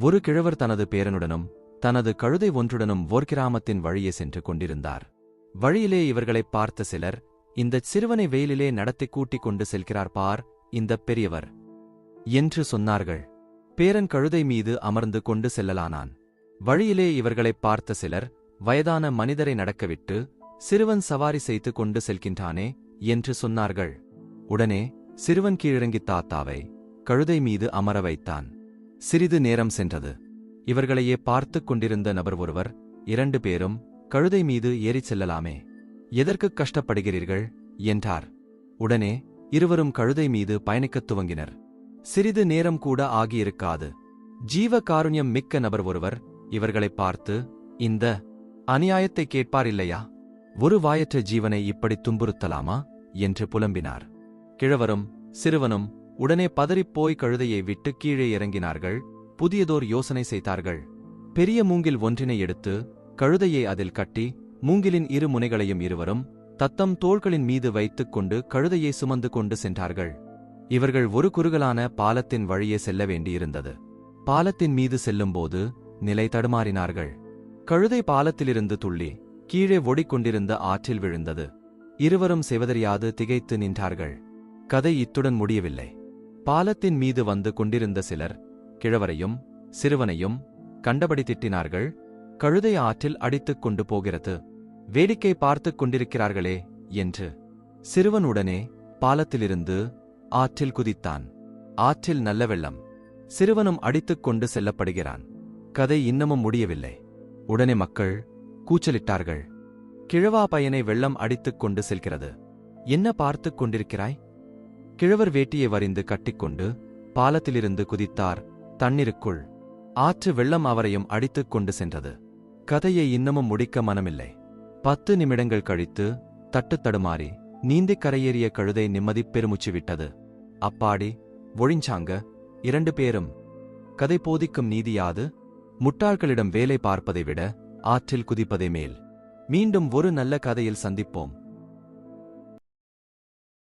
ஒரு கிழவர் தனது பேரனுடனும் தனது கழுதை ஒன்றுடனும் ஓர் கிராமத்தின் வழியே சென்று கொண்டிருந்தார். வழியிலே இவர்களைப் பார்த்த சிலர் இந்தச் சிறுவனை வெயிலிலே நடத்திக் கூட்டிக் கொண்டு செல்கிறார் பார் இந்தப் பெரியவர் என்று சொன்னார்கள். பேரன் கழுதை மீது அமர்ந்து கொண்டு செல்லலானான். வழியிலே இவர்களைப் பார்த்த சிலர் வயதான மனிதரை நடக்கவிட்டு சிறுவன் சவாரி செய்து கொண்டு செல்கின்றானே என்று சொன்னார்கள். உடனே சிறுவன் கீழிறங்கித் தாத்தாவை கழுதை மீது அமர வைத்தான். சிறிது நேரம் சென்றது. இவர்களையே பார்த்துக் கொண்டிருந்த நபர் ஒருவர் இரண்டு பேரும் கழுதை மீது ஏறிச் செல்லலாமே. எதற்குக் கஷ்டப்படுகிறீர்கள்? என்றார். உடனே இருவரும் கழுதை மீது பயணிக்கத் துவங்கினர். சிறிது நேரம் கூட ஆகியிருக்காது. ஜீவ காருண்யம் மிக்க நபர் ஒருவர் இவர்களைப் பார்த்து இந்த அநியாயத்தை கேட்பார் இல்லையா? ஒரு வாயற்ற ஜீவனை இப்படி துன்புறுத்தலாமா? என்று புலம்பினார். கிழவரும் சிறுவனும் உடனே பதறிப்போய் கழுதையை விட்டு கீழே இறங்கினார்கள். புதியதோர் யோசனை செய்தார்கள். பெரிய மூங்கில் ஒன்றினை எடுத்து கழுதையை அதில் கட்டி மூங்கிலின் இரு முனைகளையும் இருவரும் தத்தம் தோள்களின் மீது வைத்துக் கொண்டு கழுதையை சுமந்து கொண்டு சென்றார்கள். இவர்கள் ஒரு குறுகலான பாலத்தின் வழியே செல்ல வேண்டியிருந்தது. பாலத்தின் மீது செல்லும்போது நிலை தடுமாறினார்கள். கழுதை பாலத்திலிருந்து துள்ளி கீழே ஓடிக்கொண்டிருந்த ஆற்றில் விழுந்தது. இருவரும் செவதறியாது திகைத்து நின்றார்கள். கதை இத்துடன் முடியவில்லை. பாலத்தின் மீது வந்து கொண்டிருந்த சிலர் கிழவரையும் சிறுவனையும் கண்டபடி திட்டினார்கள் கழுதை ஆற்றில் அடித்துக் கொண்டு போகிறது வேடிக்கை பார்த்துக் கொண்டிருக்கிறார்களே என்று. சிறுவன் உடனே பாலத்திலிருந்து ஆற்றில் குதித்தான். ஆற்றில் நல்ல வெள்ளம். சிறுவனும் அடித்துக் கொண்டு செல்லப்படுகிறான். கதை இன்னமும் முடியவில்லை. உடனே மக்கள் கூச்சலிட்டார்கள். கிழவா பையனை வெள்ளம் அடித்துக் கொண்டு செல்கிறது. என்ன பார்த்துக் கொண்டிருக்கிறாய்? கிழவர் வேட்டியை வரிந்து கட்டிக்கொண்டு பாலத்திலிருந்து குதித்தார். தண்ணீருக்குள் ஆற்று வெள்ளம் அவரையும் அடித்துக் கொண்டு சென்றது. கதையை இன்னமும் முடிக்க மனமில்லை. பத்து நிமிடங்கள் கழித்து தட்டு தடுமாறி நீந்திக் கரையேறிய கழுதை நிம்மதி பெருமுச்சு விட்டது அப்பாடி ஒழிஞ்சாங்க. இரண்டு பேரும். கதை போதிக்கும் நீதியாது முட்டாள்களிடம் வேலை பார்ப்பதை விட ஆற்றில் குதிப்பதே மேல். மீண்டும் ஒரு நல்ல கதையில் சந்திப்போம்.